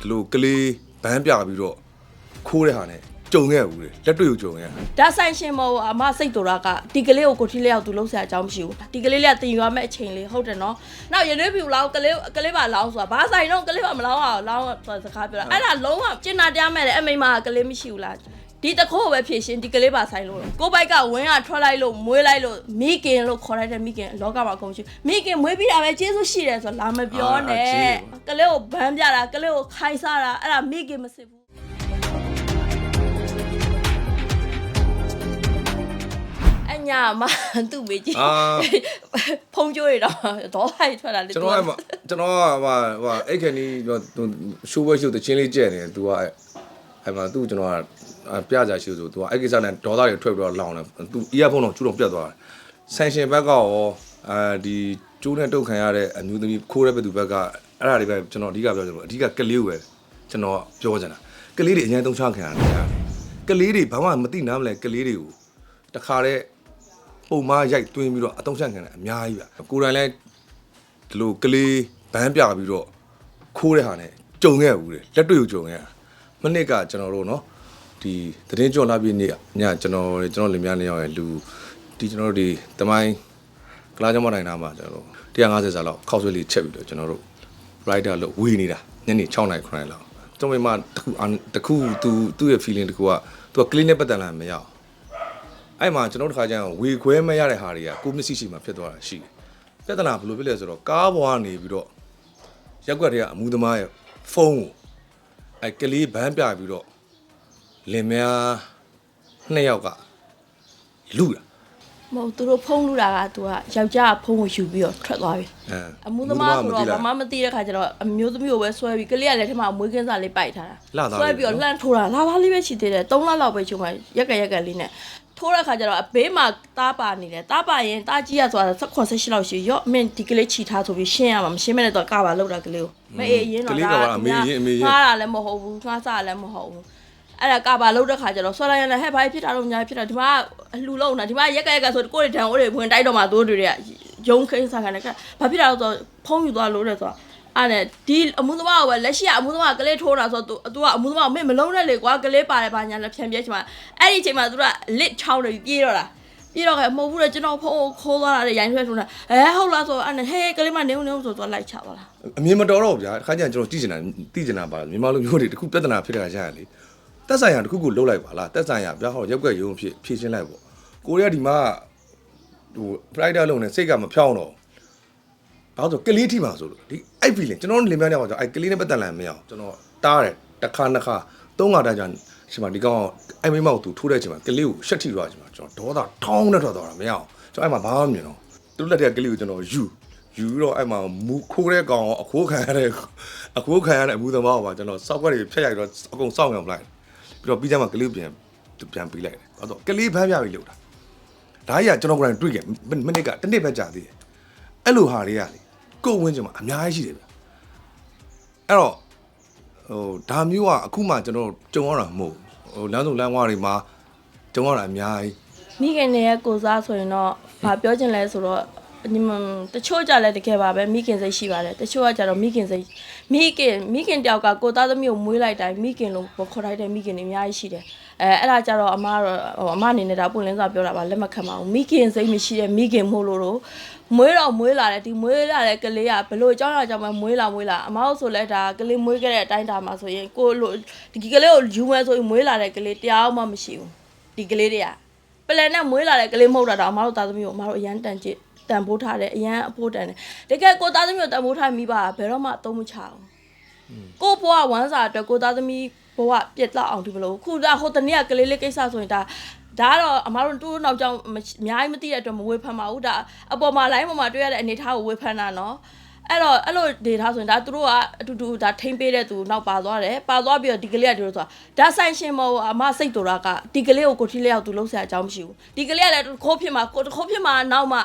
ဒီလိုကလေးဘန်းပြပြီးတော့ခိုးတဲ့ဟာနဲ့ကြုံခဲ့ဘူးလေလက်တွေ့ကိုကြုံခဲ့ရဓာတ်ဆိုင်ရှင်မောအမစိတ်တော်တာကဒီကလေးကိုကိုထီလျောက်သူလုံးဆရာအကြောင်းမရှိဘူးဒီကလေးလေးကတင်ရွာမဲ့အချိန်လေးဟုတ်တယ်နော်နောက်ရနေပြူလောင်းကလေးကလေးပါလောင်းဆိုတာဘာဆိုင်တော့ကလေးပါမလောင်းအောင်လောင်းဆိုတာစကားပြောတာအဲ့ဒါလုံးဝကျင်နာတရားမဲ့တယ်အမိမကကလေးမရှိဘူးလား ဒီတခိုးပဲဖြစ်ရှင်ဒီကလေးပါဆိုင်လို့ကိုဘိုက်ကဝင်းကထွက်လိုက်လို့မွေးလိုက်လို့မိကင်လို့ခေါ်လိုက်တဲ့မိကင်လောကမှာအကုန်ရှိမိကင်မွေးပြီးတာပဲကျေးဇူးရှိတယ်ဆိုလာမပြောနဲ့ကလေးကိုဘန်းပြတာကလေးကိုခိုင်စားတာအဲ့ဒါမိကင်မစစ်ဘူးအညာမသူ့မေကြီးအာဖုံးကြွေးတော့ဒေါ်လိုက်ထွက်လာလေကျွန်တော်ကမှကျွန်တော်ကဟာဟာအဲ့ခဏကြီးရှိုးဘွဲရှိုးတချင်းလေးကြဲနေတယ် तू က အဲ့မှာသူ့ကျွန်တော်ကပြကြရှိဆိုသူကအဲ့ကိစ္စနဲ့ဒေါသတွေထွက်ပြီးတော့လောင်တယ်သူ earphone တော့ကျူးတော့ပြတ်သွားတယ်ဆန်ရှင်ဘက်ကရောအဲဒီကျိုးနဲ့တုတ်ခံရတဲ့အမျိုးသမီးခိုးတဲ့ဘက်သူဘက်ကအဲ့ဒါတွေပဲကျွန်တော်အဓိကပြောချင်လို့အဓိကကလေးကိုပဲကျွန်တော်ပြောချင်တာကလေးတွေအရင်သုံးချခံရတယ်ကလေးတွေဘာမှမသိနားမလဲကလေးတွေကိုတခါတဲ့ပုံမားရိုက်သွင်းပြီးတော့အသုံးချခံတယ်အများကြီးပါကိုယ်တိုင်လည်းဒီလိုကလေးဘန်းပြပြီးတော့ခိုးတဲ့ဟာနဲ့ကြုံခဲ့ဘူးလေလက်တွေ့ကိုကြုံခဲ့တာ မနစ်ကကျွန်တော်တို့နော်ဒီသတင်းကြော်လာပြီးနေ့ညကျွန်တော်ကျွန်တော်လင်မြားနေရောက်ရလူဒီကျွန်တော်တို့ဒီတမိုင်းကလာကျောင်းမတိုင်းနာမှာကျွန်တော်တို့150စာလောက်ခောက်ဆွေးလေးချက်ပြီးတော့ကျွန်တော်တို့ rider လို့ဝေးနေတာညနေ6နာရီ9နာရီလောက်ကျွန်တော်မိမတခုတခုသူသူ့ရဲ့ feeling တခုကသူက clean နဲ့ပတ်သက်လာမရအောင်အဲ့မှာကျွန်တော်တို့တခါကျရင်ဝေခွဲမရတဲ့ဟာတွေကကိုမျက်စိရှိမှဖြစ်သွားတာရှိတယ်ပြဿနာဘယ်လိုဖြစ်လဲဆိုတော့ကားပေါ်ကနေပြီးတော့ရက်ွက်တွေကအမှုသမားရဲ့ဖုန်းကို အဲကလေးဘန်းပြပြီးတော့လင်မယားနှစ်ယောက်ကလူတာမဟုတ်သူတို့ဖုံးလူတာကသူကယောက်ျားကဖုံးကိုယူပြီးတော့ထွက်သွားပြီအဲအမှုသမားဆိုတော့ဘာမှမသိတဲ့ခါကျတော့အမျိုးသမီးကိုပဲဆွဲပြီးကလေးကလည်းထဲမှာမွေးကင်းစားလေးပိုက်ထားတာဆွဲပြီးတော့လှမ်းထိုးတာလာသားလေးပဲရှိသေးတယ်၃လလောက်ပဲချုံမှရက်ကရက်ကလေးနဲ့ ထိုးတဲ့ခါကျတော့အဘေးမှာတားပါနေတယ်တားပါရင်တားကြီးရဆိုတာ၁၈၁၈လောက်ရှိရော့မင်းဒီကလေးချီထားဆိုပြီးရှင်းရမှာမရှင်းမဲ့တော့ကပါလောက်တာကလေးကိုမအေးရင်တော့ငါတာလည်းမဟုတ်ဘူးငါစားလည်းမဟုတ်ဘူးအဲ့ဒါကပါလောက်တဲ့ခါကျတော့ဆွဲလိုက်ရတဲ့ဟဲ့ဘာဖြစ်တာတော့ညာဖြစ်တာဒီမှာအလှလုံးတာဒီမှာရက်ကရက်ကဆိုကိုယ့်ရဲ့တန်အိုးတွေဝင်တိုက်တော့မှသိုးတွေကရုံခိန်းစားခံတယ်ကဘာဖြစ်တာတော့ဆိုဖုံးယူသွားလို့တဲ့ဆိုတော့ အဲ့နဲ့ဒီအမှုသမားကပဲလက်ရှိကအမှုသမားကလေးထိုးတာဆိုတော့ तू ကအမှုသမားကမင်းမလုံးနဲ့လေကွာကလေးပါတယ်ဘာညာလက်ဖြန်ပြဲချင်မှာအဲ့ဒီအချိန်မှာ तू ကလစ်ချောင်းနေပြေးတော့တာပြေးတော့ကမဟုတ်ဘူးလေကျွန်တော်ဖုန်းကိုခိုးသွားတာလေရိုင်းဆွဲထုံးတာအဲဟုတ်လားဆိုတော့အဲ့နဲ့ဟဲကလေးမနေဦးနေဦးဆိုတော့လိုက်ချသွားလားအမြင်မတော်တော့ဘူးဗျာခါကျရင်ကျွန်တော်ကြည့်ချင်တာသိချင်တာပါမြန်မာလူမျိုးတွေတခုပြဿနာဖြစ်တာရရလေတက်ဆိုင်ရာတခုခုလှုပ်လိုက်ပါလားတက်ဆိုင်ရာဗျာဟောရက်ွက်ရုံဖြစ်ဖြည့်ရှင်းလိုက်ပေါ့ကိုရီးယားဒီမှာဟို pride လုံးနဲ့စိတ်ကမဖြောင်းတော့ ဘာလို့ကလေးထိပါဆိုလို့ဒီအဲ့ feeling ကျွန်တော်လင်မယားနေပါဆိုအဲ့ကလေးနဲ့ပတ်သက်လာမရအောင်ကျွန်တော်တားတယ်တစ်ခါနှစ်ခါသုံးခါတာကြာရှင်မဒီကောင်အဲ့မိမောက်သူထိုးတဲ့အချိန်မှာကလေးကိုရှက်ထိသွားချိန်မှာကျွန်တော်ဒေါသထောင်းနဲ့ထွက်သွားတာမရအောင်ကျွန်တော်အဲ့မှာဘာမှမမြင်တော့သူတို့လက်ထက်ကကလေးကိုကျွန်တော်ယူယူတော့အဲ့မှာမူခိုးတဲ့ကောင်အခိုးခံရတဲ့အခိုးခံရတဲ့အမှုသမားကိုပါကျွန်တော်စောက်ွက်တွေဖျက်ရိုက်တော့အကုန်စောင့်ရအောင်လိုက်ပြီးတော့ပြီးကြမှာကလေးကိုပြန်ပြန်ပေးလိုက်တယ်အဲ့တော့ကလေးဖမ်းပြပြီးလို့တာဒါကြီးကကျွန်တော်ကိုယ်တိုင်တွေ့ခဲ့မိနစ်ကတစ်နှစ်ပဲကြာသေးတယ်အဲ့လိုဟာတွေကလေ ကိုယ်ဝင်းချင်မှာအများကြီးရှိတယ်ဗျအဲ့တော့ဟိုဒါမျိုးကအခုမှကျွန်တော်ကြုံရတာမဟုတ်ဟိုလမ်းစုံလမ်းဝါးတွေမှာကြုံရတာအများကြီးမိခင်တွေရဲ့ကိုစားဆိုရင်တော့ဘာပြောချင်လဲဆိုတော့ဒီမတချို့ကြလည်းတကယ်ပါပဲမိခင်စိတ်ရှိပါတယ်တချို့ကကြတော့မိခင်စိတ် မိခင်မိခင်တယောက်ကကိုသားသမီးကိုမွေးလိုက်တိုင်းမိခင်လို့ခေါ်လိုက်တဲ့မိခင်တွေအများကြီးရှိတယ်အဲအဲ့ဒါကြတော့အမကတော့ဟိုအမအနေနဲ့ဒါပွင့်လင်းစွာပြောတာပါလက်မခံပါဘူးမိခင်စိတ်မရှိတဲ့မိခင်မို့လို့တော့မွေးတော့မွေးလာတယ်ဒီမွေးလာတဲ့ကလေးကဘလို့အကြောင်းအရာကြောင့်မမွေးလာမွေးလာအမတို့ဆိုလဲဒါကလေးမွေးခဲ့တဲ့အတိုင်းတာမှာဆိုရင်ကိုလို့ဒီကလေးကိုယူမယ်ဆိုရင်မွေးလာတဲ့ကလေးတရားမှမရှိဘူးဒီကလေးတွေကပလန်နဲ့မွေးလာတဲ့ကလေးမဟုတ်တာတော့အမတို့သားသမီးကိုအမတို့အရန်တန်ကြည့် တန်ဖိုးထားတယ်အရန်အဖို့တန်တယ်တကယ်ကိုသားသမီးကိုတန်ဖိုးထားမိပါဘယ်တော့မှအသုံးမချအောင်ကိုဘွားဝမ်းစာအတွက်ကိုသားသမီးဘဝပြက်လောက်အောင်ဒီမလို့ခုဒါဟိုတနေ့ကကလေးလေးကိစ္စဆိုရင်ဒါဒါကတော့အမတို့တူနောက်ကြောင်အများကြီးမသိတဲ့အတွက်မဝေဖန်ပါဘူးဒါအပေါ်မှာ line ပေါ်မှာတွေ့ရတဲ့အနေအထားကိုဝေဖန်တာနော်အဲ့တော့အဲ့လိုဒေတာဆိုရင်ဒါသူတို့ကအတူတူဒါထိမ့်ပေးတဲ့သူနောက်ပါသွားတယ်ပါသွားပြီးတော့ဒီကလေးကဒီလိုဆိုတာဓာတ်ဆိုင်ရှင်မောအမစိတ်တော်တာကဒီကလေးကိုကိုထီလျောက်သူလုံးဆရာအကြောင်းမရှိဘူးဒီကလေးကလည်းခိုးဖြစ်မှာကိုခိုးဖြစ်မှာနောက်မှ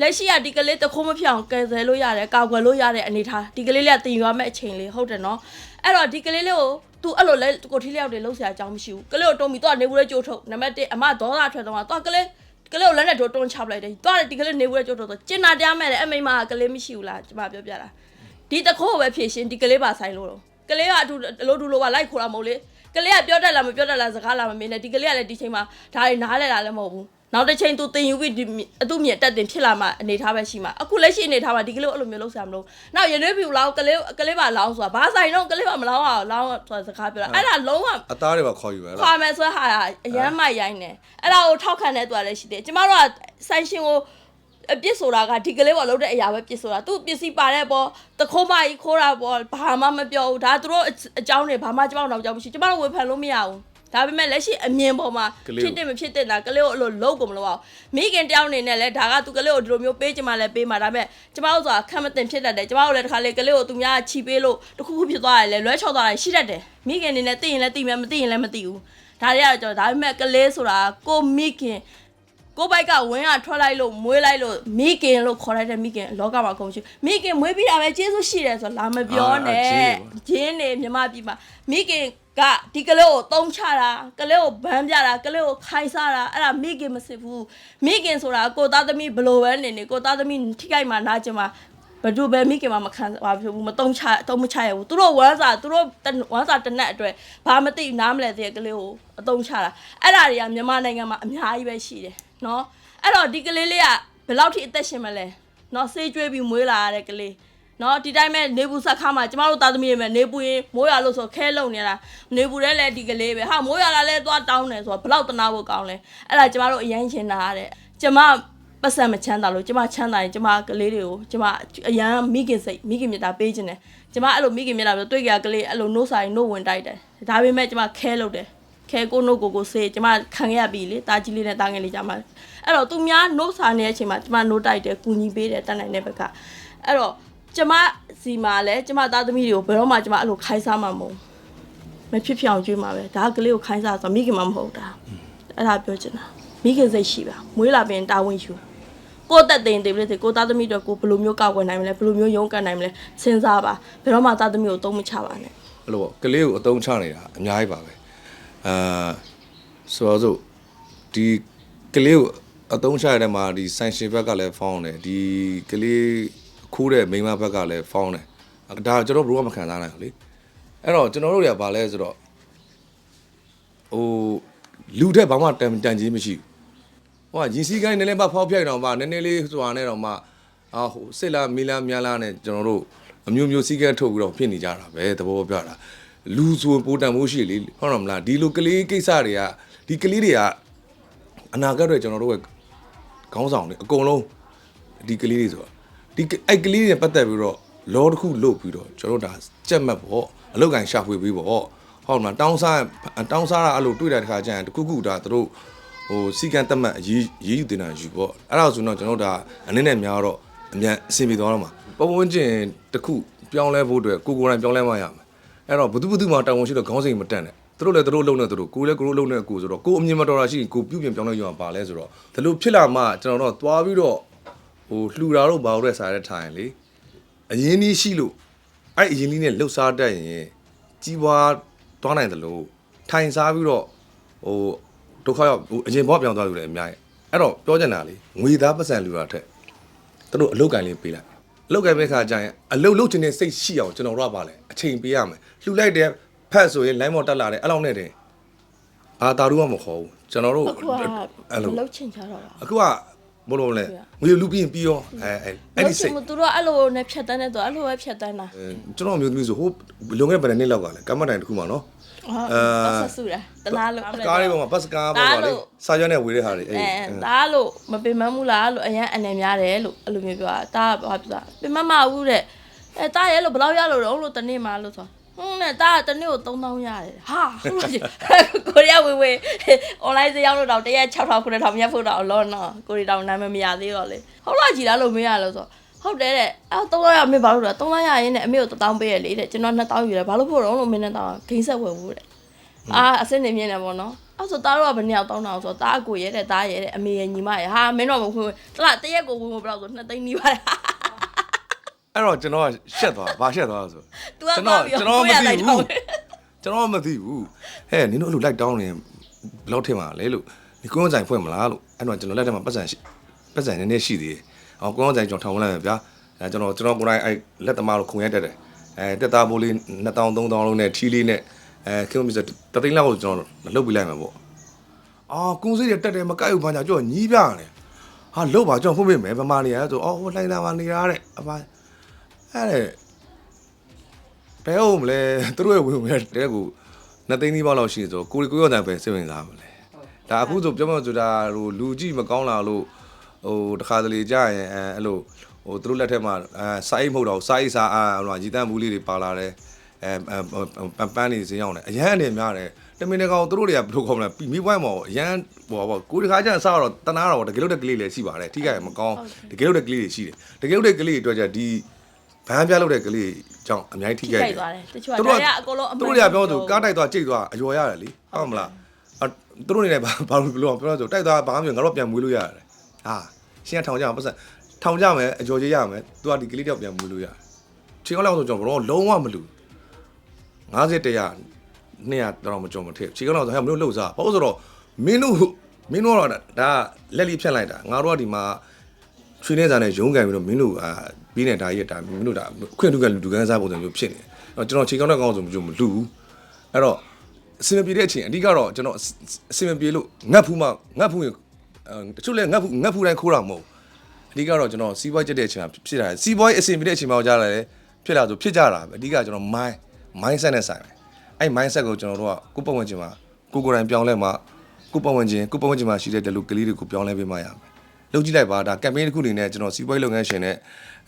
လက်ရှိကဒီကလေးတခိုးမဖြစ်အောင်ကယ်ဆယ်လို့ရတယ်ကာကွယ်လို့ရတဲ့အနေထားဒီကလေးလေးကတင်ရွာမဲ့အချိန်လေးဟုတ်တယ်နော်အဲ့တော့ဒီကလေးလေးကို तू အဲ့လိုလဲကိုထီလျောက်တွေလုံးဆရာအကြောင်းမရှိဘူးကလေးကိုတုံးပြီးတော့နေဘူးလေကြိုးထုတ်နံပါတ်1အမဒေါသထွက်တော့တော့ကလေးကလေးကိုလက်နဲ့တို့တွန်းချပလိုက်တယ်။သွားတယ်ဒီကလေးနေဘူးလေကြိုးထုတ်တော့ကျင်နာတရားမဲ့တယ်အမိမကကလေးမရှိဘူးလားကျမပြောပြတာ။ဒီတခိုးပဲဖြစ်ရှင်ဒီကလေးပါဆိုင်လို့တော့ကလေးကအတူအလိုတူလိုပါလိုက်ခေါ်တာမဟုတ်လေကလေးကပြောတတ်လားမပြောတတ်လားစကားလားမမင်းနဲ့ဒီကလေးကလည်းဒီချိန်မှာဒါတွေနားလဲတာလည်းမဟုတ်ဘူး နောက်တစ်ချိန်သူတင်ယူပြီးဒီအသူ့မြင်တက်တင်ဖြစ်လာမှအနေထားပဲရှိမှာအခုလက်ရှိအနေထားမှာဒီကလေးကိုအဲ့လိုမျိုးလုပ်ဆရာမလို့နောက်ရနေပြီလောင်းကလေးကလေးပါလောင်းဆိုတာဘာဆိုင်တော့ကလေးပါမလောင်းအောင်လောင်းဆိုတာစကားပြောတာအဲ့ဒါလုံးဝအသားတွေပါခေါ်ယူပဲခွာလားမယ်ဆိုတဲ့ဟာအရမ်းမိုက်ရိုင်းနေအဲ့ဒါကိုထောက်ခံတဲ့သူကလည်းရှိတယ်ကျမတို့ကဆိုင်ရှင်ကိုအပြစ်ဆိုတာကဒီကလေးပေါ်လုံးတဲ့အရာပဲပြစ်ဆိုတာသူပစ္စည်းပါတဲ့ပေါ်တခိုးမကြီးခိုးတာပေါ်ဘာမှမပြောဘူးဒါသူတို့အကြောင်းတွေဘာမှကျမတို့တော့ကြောင်းမရှိကျမတို့ဝေဖန်လို့မရဘူး ဒါပေမဲ့လက်ရှိအမြင်ပေါ်မှာဖြစ်တယ်မဖြစ်တဲ့တာကလေးကိုအဲ့လိုလုံးကုန်မလို့အောင်မိခင်တယောက်အနေနဲ့လည်းဒါကသူကလေးကိုဒီလိုမျိုးပေးချင်မှလည်းပေးမှာဒါပေမဲ့ကျမတို့ဆိုတာခံမတင်ဖြစ်တတ်တယ်ကျမတို့လည်းတစ်ခါလေကလေးကိုသူများချီပေးလို့တခုခုဖြစ်သွားတယ်လေလွဲချော်သွားတယ်ရှိတတ်တယ်မိခင်အနေနဲ့သိရင်လည်းသိမယ်မသိရင်လည်းမသိဘူးဒါတွေကကျွန်တော်ဒါပေမဲ့ကလေးဆိုတာကိုမိခင် ကိုဘိုက်ကဝင်းကထွက်လိုက်လို့မွေးလိုက်လို့မိခင်လို့ခေါ်လိုက်တဲ့မိခင်လောကမှာအကုန်ရှိမိခင်မွေးပြီးတာပဲကျေးဇူးရှိတယ်ဆိုတော့လာမပြောနဲ့ဂျင်းနေမြမပြည်မှာမိခင်ကဒီကလေးကိုတုံးချတာကလေးကိုဗန်းပြတာကလေးကိုခိုင်းစားတာအဲ့ဒါမိခင်မစစ်ဘူးမိခင်ဆိုတာကိုသားသမီးဘလို့ပဲနေနေကိုသားသမီးထိခိုက်မှနာကျင်မှာဘဒုပဲမိခင်မမခံပါဘူးမတုံးချတုံးမချရဘူးသူတို့ဝမ်းစာသူတို့ဝမ်းစာတနက်အတွက်ဘာမသိနားမလဲတဲ့ကလေးကိုအတုံးချတာအဲ့ဒါတွေကမြန်မာနိုင်ငံမှာအများကြီးပဲရှိတယ် နော်အဲ့တော့ဒီကလေးလေးကဘယ်လောက်ထိအသက်ရှင်မလဲနော်ဆေးကျွေးပြီးမွေးလာရတဲ့ကလေးနော်ဒီတိုင်းမဲ့နေဘူးဆက်ခါမှာကျမတို့သားသမီးတွေမဲ့နေပူရင်မိုးရလို့ဆိုခဲလုံနေတာနေပူတဲ့လည်းဒီကလေးပဲဟာမိုးရလာလဲသွားတောင်းတယ်ဆိုတော့ဘယ်လောက်တနာဖို့ကောင်းလဲအဲ့ဒါကျမတို့အရင်ရှင်တာတဲ့ကျမပတ်စံမချမ်းသာလို့ကျမချမ်းသာရင်ကျမကလေးတွေကိုကျမအရန်မိခင်စိတ်မိခင်မြတ်တာပေးခြင်းတယ်ကျမအဲ့လိုမိခင်မြတ်တာပြောတွေ့ကြကလေးအဲ့လိုနှုတ်ဆိုင်နှုတ်ဝင်တိုက်တယ်ဒါပေမဲ့ကျမခဲလို့တယ် ခဲကိုနှုတ်ကိုကိုစေးကျမခံခဲ့ရပြီလေတာကြီးလေးနဲ့တာငယ်လေးကြမှာအဲ့တော့သူများနှုတ်ဆိုင်နေတဲ့အချိန်မှာကျမနှုတ်တိုက်တယ်ကူညီပေးတယ်တတ်နိုင်တဲ့ဘက်ကအဲ့တော့ကျမစီမှာလဲကျမသားသမီးတွေကိုဘယ်တော့မှကျမအဲ့လိုခိုင်းစားမှာမဟုတ်မဖြစ်ဖြစ်အောင်ကြွေးမှာပဲဒါကကလေးကိုခိုင်းစားဆိုမိခင်မမဟုတ်တာအဲ့ဒါပြောချင်တာမိခင်စိတ်ရှိပါမွေးလာပြင်တာဝန်ယူကိုယ့်တက်တင်တယ်ပြည့်ကိုသားသမီးတို့ကိုဘယ်လိုမျိုးကောက်ွယ်နိုင်မလဲဘယ်လိုမျိုးရုန်းကန်နိုင်မလဲစဉ်းစားပါဘယ်တော့မှသားသမီးကိုသုံးမချပါနဲ့အဲ့လိုပေါ့ကလေးကိုအတုံးချနေတာအများကြီးပါပဲ အာဆိုတော့ဆိုဒီကလေးကိုအတုံးချရတဲ့မှာဒီဆိုင်ရှင်ဘက်ကလည်းဖောင်းတယ်ဒီကလေးခိုးတဲ့မိန်းမဘက်ကလည်းဖောင်းတယ်ဒါကျွန်တော်ဘယ်လိုမှမခံစားနိုင်ဘူးလေအဲ့တော့ကျွန်တော်တို့တွေကဘာလဲဆိုတော့ဟိုလူတဲ့ဘာမှတန်တန်ကြီးမရှိဘူးဟိုကရင်စည်းကိုင်းနည်းနည်းပါဖောက်ပြိုက်တော့မှနည်းနည်းလေးဆိုတာနဲ့တော့မှအာဟိုစစ်လာမီလာမြာလာနဲ့ကျွန်တော်တို့အမျိုးမျိုးစည်းကမ်းထုတ်ပြီးတော့ဖြစ်နေကြတာပဲသဘောပြတာ လူဆိုပိုတန်မိုးရှိလေဟုတ်တော့မလားဒီလိုကလေးကိစ္စတွေကဒီကလေးတွေကအနာဂတ်တွေကျွန်တော်တို့ရဲ့ခေါင်းဆောင်တွေအကုန်လုံးဒီကလေးတွေဆိုတော့ဒီအဲ့ကလေးတွေပတ်သက်ပြီးတော့လောတစ်ခုလုတ်ပြီးတော့ကျွန်တော်တို့ဒါကြက်မှတ်ပေါ့အလုတ်ကန်ရှာဖွေပြီးပေါ့ဟုတ်မလားတောင်းစားတောင်းစားတာအဲ့လိုတွေ့တဲ့တခါကျရင်တခုခုဒါသူတို့ဟိုစီကံတက်မှတ်အရေးရေးယူတင်တာယူပေါ့အဲ့ဒါဆိုတော့ကျွန်တော်တို့ဒါအနေနဲ့များတော့အမြန်အဆင်ပြေသွားတော့မှာပုံဝင်ကျင်တခုပြောင်းလဲဖို့အတွက်ကိုကိုယ်တိုင်ပြောင်းလဲမှရမယ် အဲ့တော့ဘသူဘသူမှတာဝန်ရှိတော့ခေါင်းစဉ်မတက်နဲ့သူတို့လည်းသူတို့လုံနေသူတို့ကိုယ်လည်းကိုယ်လုံနေကိုယ်ဆိုတော့ကိုယ်အမြင်မတော်တာရှိရင်ကိုပြုပြင်ပြောင်းလဲရအောင်ပါလဲဆိုတော့ဒီလိုဖြစ်လာမှကျွန်တော်တို့သွားပြီးတော့ဟိုလှူတာတော့ဘာလို့လဲစားတဲ့ထိုင်လေအရင်ကြီးရှိလို့အဲ့အရင်ကြီးနဲ့လှုပ်ရှားတတ်ရင်ကြီးပွားသွားနိုင်တယ်လို့ထိုင်စားပြီးတော့ဟိုဒုက္ခရောက်ဟိုအရင်ဘောပြောင်းသွားလို့လည်းအများကြီးအဲ့တော့ပြောချင်တာလေငွေသားပတ်စံလူတာထက်သူတို့အလုတ်ကန်လေးပေးလိုက်အလုတ်ကန်ပေးခါကျရင်အလုတ်လုတ်ချင်တဲ့စိတ်ရှိအောင်ကျွန်တော်တို့ကပါလဲ အချိန်ပေးရမယ်လှူလိုက်တဲ့ဖက်ဆိုရင် line မော်တက်လာတယ်အဲ့လောက်နဲ့တင်အာတာတို့ကမခေါ်ဘူးကျွန်တော်တို့အခုကအဲ့လိုမလုပ်ချင်ကြတော့ပါအခုကဘလို့လဲငွေလူပြီးရင်ပြီးရောအဲအဲအဲ့ဒီစိတ်မသူတို့အဲ့လိုနဲ့ဖြတ်တန်းတဲ့တော့အဲ့လိုပဲဖြတ်တန်းတာအဲကျွန်တော်အမျိုးသမီးဆိုဟိုလွန်ခဲ့တဲ့ဗရနေ့လောက်ကလည်းကမ္မတိုင်တစ်ခုမှာနော်ဟာပတ်ဆက်စုတာတနာလို့ကားလေးပေါ်မှာဘတ်စကားပေါ်မှာလေစာရွက်နဲ့ဝေတဲ့ဟာတွေအေးအဲဒါလို့မပင်မမှုလားလို့အရန်အနေများတယ်လို့အဲ့လိုမျိုးပြောတာဒါကဘာပြောတာပင်မမဘူးတဲ့ အဲတာရဲလို့ဘယ်လောက်ရလို့တော့လို့တနေ့မှလို့ဆိုဟွန်းနဲ့တာတနေ့ကို3000ရတယ်ဟာဟုတ်လားကိုရီးယားဝေဝေ online ဈေးရောက်လို့တော့တရက်6000 9000မြတ်ဖို့တော့လောနော်ကိုရီးတောင်နာမည်မရသေးတော့လေဟုတ်လားကြည်လားလို့မရလို့ဆိုဟုတ်တယ်တဲ့အဲ3000ရအမေဘာလို့လဲ3000ရရင်းနဲ့အမေကို1000ပေးရလေတဲ့ကျွန်တော်2000ယူတယ်ဘာလို့ဖို့တော့လို့မင်းနဲ့တော့ဂိမ်းဆက်ဝယ်ဘူးတဲ့အာအစ်စ်နေမြင်နေပေါ့နော်အဲ့ဆိုသားတို့ကဘယ်နှစ်ယောက်တောင်းတာဆိုတော့သားအကိုရဲတဲ့သားရဲတဲ့အမေရဲ့ညီမရဲ့ဟာမင်းတော့မခွင့်တလားတရက်ကိုဝင်မဘယ်လောက်ဆို2သိန်းနီးပါတယ် အဲ့တော့ကျွန်တော်ကရှက်သွားဘာရှက်သွားဆို तू ကသွားပြီးကျွန်တော်မသိလိုက်ဘူးကျွန်တော်မသိဘူးဟဲ့နင်တို့အဲ့လိုလိုက်တောင်းနေဘယ်လောက်ထင်ပါလဲလို့ဒီကုန်းဆိုင်ဖွင့်မလားလို့အဲ့တော့ကျွန်တော်လက်ထက်မှာပတ်စံရှိပတ်စံနည်းနည်းရှိသေးတယ်အောင်ကုန်းဆိုင်ကျွန်တော်ထောင်ဝင်လိုက်မယ်ဗျာအဲကျွန်တော်ကျွန်တော်ကိုယ်တိုင်အဲ့လက်သမားလို့ခုံရက်တက်တယ်အဲတက်သားပိုးလေး2000 3000လုံးနဲ့ထီးလေးနဲ့အဲခင်ဗျာတသိန်းလောက်ကိုကျွန်တော်လှုပ်ပေးလိုက်မှာပေါ့အာကုန်းစိတ်တက်တယ်မကိုက်ဘူးဘာညာကြောညီးပြရတယ်ဟာလှုပ်ပါကျွန်တော်ဖွင့်ပေးမယ်ဗမာနေရဆိုအော်ဟိုလှိုင်းလာပါနေရတဲ့အပါ အဲ့တဲ့ဘယ်ဟုတ်မလဲသူတို့ရဲ့ဝင်ဝင်တဲ့ကူနှစ်သိန်းသီးပေါက်လောက်ရှိဆိုကိုရီကိုရောတန်ပဲစိတ်ဝင်စားမလဲဒါအခုဆိုပြောမှဆိုတာဟိုလူကြည့်မကောင်းလာလို့ဟိုတခါတလေကြာရင်အဲအဲ့လိုဟိုသူတို့လက်ထက်မှာအဲစာအိတ်မဟုတ်တော့စာအိတ်စာအာဟိုရည်တန်းဘူးလေးတွေပါလာတယ်အဲပန်းပန်းနေစင်းရောက်တယ်အရန်အနေများတယ်တမင်တကောင်သူတို့တွေကဘယ်လိုခေါ်မလဲမိပွိုင်းမော်အရန်ဟိုပေါ့ကိုဒီခါကျရင်စတော့တနာတော့တကယ်လို့တကလေးလည်းရှိပါတယ်ထိခိုက်မကောင်းတကယ်လို့တကလေးတွေရှိတယ်တကယ်လို့တကလေးတွေအတွက်ကြဒီ ဘန်းပြလို့တဲ့ကလေးကြောင့်အများကြီးထိထိခိုက်ခိုက်တယ်သွားတယ်တချို့ကသူဒါတို့ရအကုန်လုံးအမှန်သူတို့တွေကပြောသူကားတိုက်သွားကြိတ်သွားအယော်ရတယ်လေဟုတ်မလားအဲ့သူတို့နေနဲ့ဘာဘာလို့ပြောပြောဆိုတိုက်သွားဘာမှမပြောငါတို့ပြန်မွေးလို့ရတယ်ဟာရှင်းထောင်ကြအောင်ပတ်စံထောင်ကြမယ်အယော်ကြီးရမယ်သူကဒီကလေးတော့ပြန်မွေးလို့ရတယ်ချိန်အောင်လောက်ဆိုကျွန်တော်လုံးဝမလူ50တရာ200တော့မကြုံမထည့်ချိန်အောင်လောက်ဆိုဟဲ့မင်းတို့လှုပ်စားဘာလို့ဆိုတော့မင်းတို့မင်းတို့ကတော့ဒါလက်လီဖြတ်လိုက်တာငါတို့ကဒီမှာရွှေနေစားနဲ့ရုံးကန်ပြီးတော့မင်းတို့ အာပြီးနေတာကြီးတာမင်းတို့ဒါခွင့်တူကလူကန်းစားပုံစံမျိုးဖြစ်နေတယ်အဲ့တော့ကျွန်တော်ချိန်ကောင်းတဲ့ကောင်းဆိုမျိုးမလူဘူးအဲ့တော့အစင်မပြေတဲ့အချိန်အဓိကတော့ကျွန်တော်အစင်မပြေလို့ငတ်ဖူးမှငတ်ဖူးရင်တချို့လည်းငတ်ဖူးငတ်ဖူးတိုင်းခိုးတာမဟုတ်အဓိကတော့ကျွန်တော်စီးပွားကျတဲ့အချိန်မှာဖြစ်တာစီးပွားရေးအစင်ပြေတဲ့အချိန်မှာကြားလာတယ်ဖြစ်လာဆိုဖြစ်ကြတာပဲအဓိကကျွန်တော် mind mindset နဲ့ဆိုင်တယ်အဲ့ mindset ကိုကျွန်တော်တို့ကကိုယ့်ပတ်ဝန်းကျင်မှာကိုကိုယ်တိုင်ပြောင်းလဲမှကိုယ့်ပတ်ဝန်းကျင်ကိုယ့်ပတ်ဝန်းကျင်မှာရှိတဲ့ဒီလိုကလေးတွေကိုပြောင်းလဲပေးမှရမယ် လုပ်ကြည့်လိုက်ပါဒါ campaign တစ်ခုအနေနဲ့ကျွန်တော်စီးပွားရေးလုပ်ငန်းရှင်နဲ့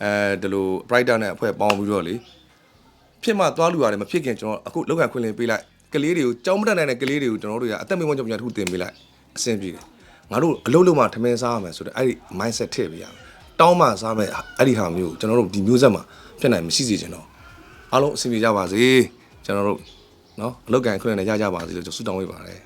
အဲဒီလို brighter နဲ့အဖွဲ့ပေါင်းပြီးတော့လေဖြစ်မှသွားလူရတယ်မဖြစ်ခင်ကျွန်တော်အခုလောက်ကန်ခွင့်လင်းပေးလိုက်ကလေးတွေကိုကြောင်းမတက်နိုင်တဲ့ကလေးတွေကိုကျွန်တော်တို့ကအသက်မွေးဝမ်းကြောင်းပြန်တစ်ခုတင်ပေးလိုက်အဆင်ပြေတယ်ငါတို့အလုပ်လုပ်မှထမင်းစားရမယ်ဆိုတော့အဲ့ဒီ mindset ထည့်ပေးရမယ်တောင်းမှစားမယ်အဲ့ဒီဟာမျိုးကျွန်တော်တို့ဒီမျိုးဆက်မှာဖြစ်နိုင်မရှိစေချင်တော့အားလုံးအဆင်ပြေကြပါစေကျွန်တော်တို့နော်အလုပ်ကန်ခွင့်နဲ့ရကြပါစေလို့ကျွန်တော်ဆုတောင်းပေးပါတယ်